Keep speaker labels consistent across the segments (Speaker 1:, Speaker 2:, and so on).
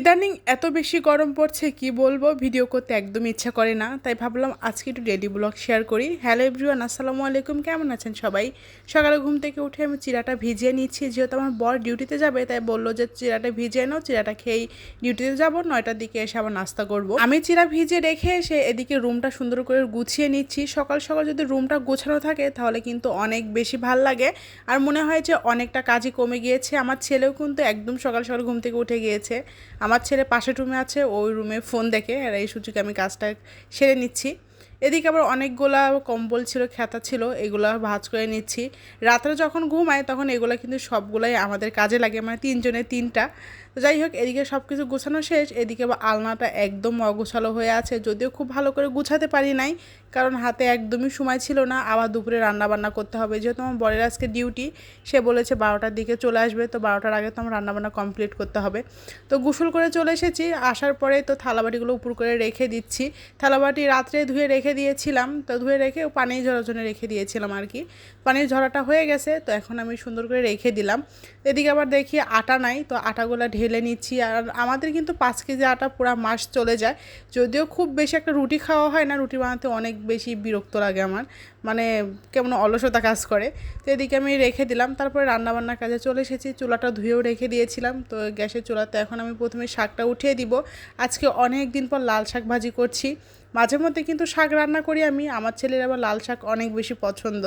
Speaker 1: ইদানিং এত বেশি গরম পড়ছে, কি বলব? ভিডিও করতে একদম ইচ্ছা করে না। তাই ভাবলাম আজকে একটু ডেলি ব্লগ শেয়ার করি। হ্যালো এভরিওয়ান আসসালামু আলাইকুম। কেমন আছেন সবাই? সকালে ঘুম থেকে উঠে আমি চিরাটা ভিজিয়ে নিচ্ছি যেহেতু আমার বর ডিউটিতে যাবে, তাই বলল যে, চিরাটা ভিজিয়ে নাও, চিরাটা খেয়েই ডিউটিতে যাব, নয়টার দিকে এসে আবার নাস্তা করব। আমি চিরা ভিজিয়ে রেখে এসে এদিকে রুমটা সুন্দর করে গুছিয়ে নিচ্ছি। সকাল সকাল যদি রুমটা গোছানো থাকে, তাহলে কিন্তু অনেক বেশি ভালো লাগে। আর মনে হয় যে, অনেকটা কাজই কমে গিয়েছে। আমার ছেলেও কিন্তু একদম সকাল সকাল ঘুম থেকে উঠে গিয়েছে। আমার ছেলে পাশের রুমে আছে ওই রুমে ফোন দেখে, আর এই সুযোগে আমি কাজটা সেরে নিচ্ছি। এদিকে আবার অনেকগুলা কম্বল ছিল, খেতা ছিল, এগুলো ভাজ করে নিচ্ছি। রাত্রে যখন ঘুমায় তখন এগুলো কিন্তু সবগুলাই আমাদের কাজে লাগে মানে তিনজনে তিনটা। তো যাই হোক, এদিকে সব কিছু গোছানো শেষ, এদিকে আবার আলনাটা একদম অগোছালো হয়ে আছে, যদিও খুব ভালো করে গুছাতে পারি নাই, কারণ হাতে একদমই সময় ছিল না, আবার দুপুরে রান্না বান্না করতে হবে, যেহেতু আমার বরের আজকে ডিউটি সে বলেছে বারোটার দিকে চলে আসবে, তো বারোটার আগে তো আমার রান্নাবান্না কমপ্লিট করতে হবে। তো গোসল করে চলে এসেছি, আসার পরে তো থালাবাটিগুলো উপর করে রেখে দিচ্ছি, থালাবাটি রাত্রে ধুয়ে রেখে দিয়েছিলাম, তো ধুয়ে রেখে পানি ঝরার জন্য রেখে দিয়েছিলাম আর কি। পানির ঝরাটা হয়ে গেছে, তো এখন আমি সুন্দর করে রেখে দিলাম, এদিকে আবার দেখি আটা নাই, তো আটাগুলো ঢেলে নিচ্ছি। আর আমাদের কিন্তু পাঁচ কেজি আটা পুরো মাস চলে যায়। যদিও খুব বেশি একটা রুটি খাওয়া হয় না, রুটি বানাতে অনেক বেশি বিরক্ত লাগে আমার। মানে কেমন অলসতা কাজ করে। তো এদিকে আমি রেখে দিলাম, তারপরে রান্নাবান্নার কাজে চলে এসেছি। চুলাটা ধুয়েও রেখে দিয়েছিলাম। তো গ্যাসের চুলাতে এখন আমি প্রথমে শাকটা উঠিয়ে দিব। আজকে অনেক দিন পর লাল শাক ভাজি করছি। মাঝে মধ্যে কিন্তু শাক রান্না করি আমি। আমার ছেলের আবার লাল শাক অনেক বেশি পছন্দ।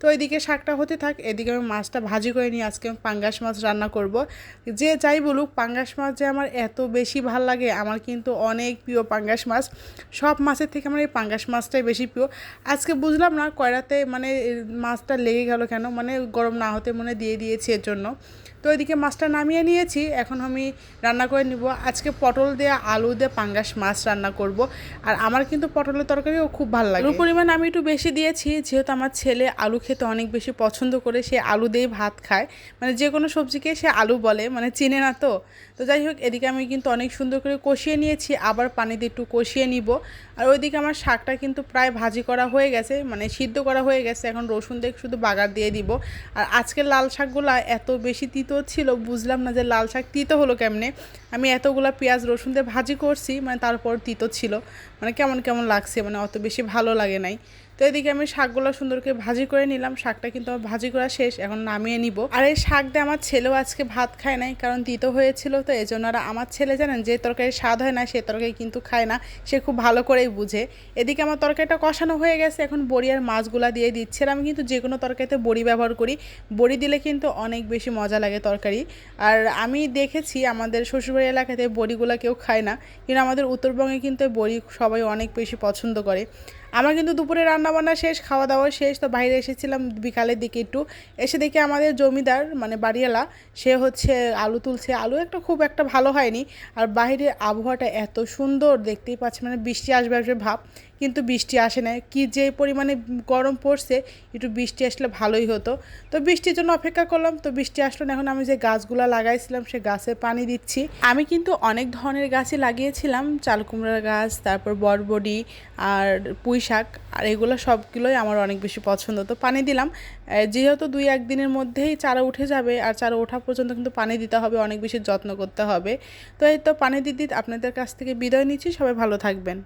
Speaker 1: তো এদিকে শাকটা হতে থাক, এদিকে আমি মাছটা ভাজি করে নিয়ে আজকে আমি পাঙ্গাস মাছ রান্না করব। যে যাই বলুক, পাঙ্গাস মাছ যে আমার এত বেশি ভালো লাগে, আমার কিন্তু অনেক প্রিয় পাঙ্গাস মাছ। সব মাছের থেকে আমার এই পাঙ্গাস মাছটাই বেশি প্রিয়। আজকে বুঝলাম না কয়রাতে মানে মাছটা লেগে গেল কেন মানে গরম না হতে মনে দিয়ে দিয়েছি এর জন্য। তো এদিকে মাছটা নামিয়ে নিয়েছি, এখন আমি রান্না করে নিব। আজকে পটল দিয়ে আলু দিয়ে পাঙ্গাস মাছ রান্না করব। আর আমার কিন্তু পটলের তরকারিও খুব ভালো লাগে। আলুর পরিমাণ আমি একটু বেশি দিয়েছি, যেহেতু আমার ছেলে আলু খেতে অনেক বেশি পছন্দ করে, সে আলু দিয়েই ভাত খায়। মানে যে কোনো সবজিকে সে আলু বলে মানে চিনে না তো। তো যাই হোক, এদিকে আমি কিন্তু অনেক সুন্দর করে কষিয়ে নিয়েছি, আবার পানি দিয়ে একটু কষিয়ে নিব। আর ওইদিকে আমার শাকটা কিন্তু প্রায় ভাজি করা হয়ে গেছে মানে সিদ্ধ করা হয়ে গেছে, এখন রসুন দিয়ে শুধু বাগার দিয়ে দিব। আর আজকের লাল শাকগুলো এত বেশি তিতো ছিল, বুঝলাম না যে লাল শাক তিতো হলো কেমনে। আমি এতগুলো পেঁয়াজ, রসুন দিয়ে ভাজি করছি মানে তারপর তিতো ছিল। মানে কেমন কেমন লাগছে? মানে অত বেশি ভালো লাগে নাই। তো এদিকে আমি শাকগুলো সুন্দর করে ভাজি করে নিলাম। শাকটা কিন্তু আমার ভাজি করা শেষ, এখন নামিয়ে নিব। আর এই শাক দিয়ে আমার ছেলেও আজকে ভাত খায় নাই, কারণ তিতো হয়েছিল তো এই জন্য আর আমার ছেলে জানেন, যে তরকারি স্বাদ হয় না, সে তরকারি কিন্তু খায় না, সে খুব ভালো করেই বুঝে। এদিকে আমার তরকারিটা কষানো হয়ে গেছে, এখন বড়ি আর মাছগুলা দিয়ে দিচ্ছে আমি কিন্তু যে কোনো তরকারিতে বড়ি ব্যবহার করি। বড়ি দিলে কিন্তু অনেক বেশি মজা লাগে তরকারি। আর আমি দেখেছি আমাদের শ্বশুরবাড়ি এলাকাতে বড়িগুলো কেউ খায় না, কিন্তু আমাদের উত্তরবঙ্গে কিন্তু বড়ি সবাই অনেক বেশি পছন্দ করে। আমার কিন্তু দুপুরে রান্নাবান্না শেষ খাওয়া দাওয়া শেষ, তো বাইরে এসেছিলাম বিকালের দিকে একটু। এসে দেখি আমাদের জমিদার মানে বাড়িওয়ালা, সে হচ্ছে আলু তুলছে। আলু একটা খুব একটা ভালো হয়নি, আর বাইরের আবহাওয়াটা এত সুন্দর, দেখতেই পাচ্ছে মানে বৃষ্টি আসবে আসবে ভাব। কিন্তু বৃষ্টি আসে না কি যে পরিমাণে গরম পড়ছে, একটু বৃষ্টি আসলে ভালোই হতো। তো বৃষ্টির জন্য অপেক্ষা করলাম, তো বৃষ্টি আসলো না, এখন আমি যে গাছগুলো লাগাইছিলাম, সে গাছে পানি দিচ্ছি। আমি কিন্তু অনেক ধরনের গাছই লাগিয়েছিলাম, চাল কুমড়ার গাছ, তারপর বরবডি আর পুঁই শাক, আর এগুলো সবগুলোই আমার অনেক বেশি পছন্দ। তো পানি দিলাম। যেহেতু দুই একদিনের মধ্যেই চারা উঠে যাবে, আর চারা ওঠা পর্যন্ত কিন্তু পানি দিতে হবে, অনেক বেশি যত্ন করতে হবে। তো এই তো পানি দিদি আপনাদের কাছ থেকে বিদায় নিচ্ছি, সবাই ভালো থাকবেন।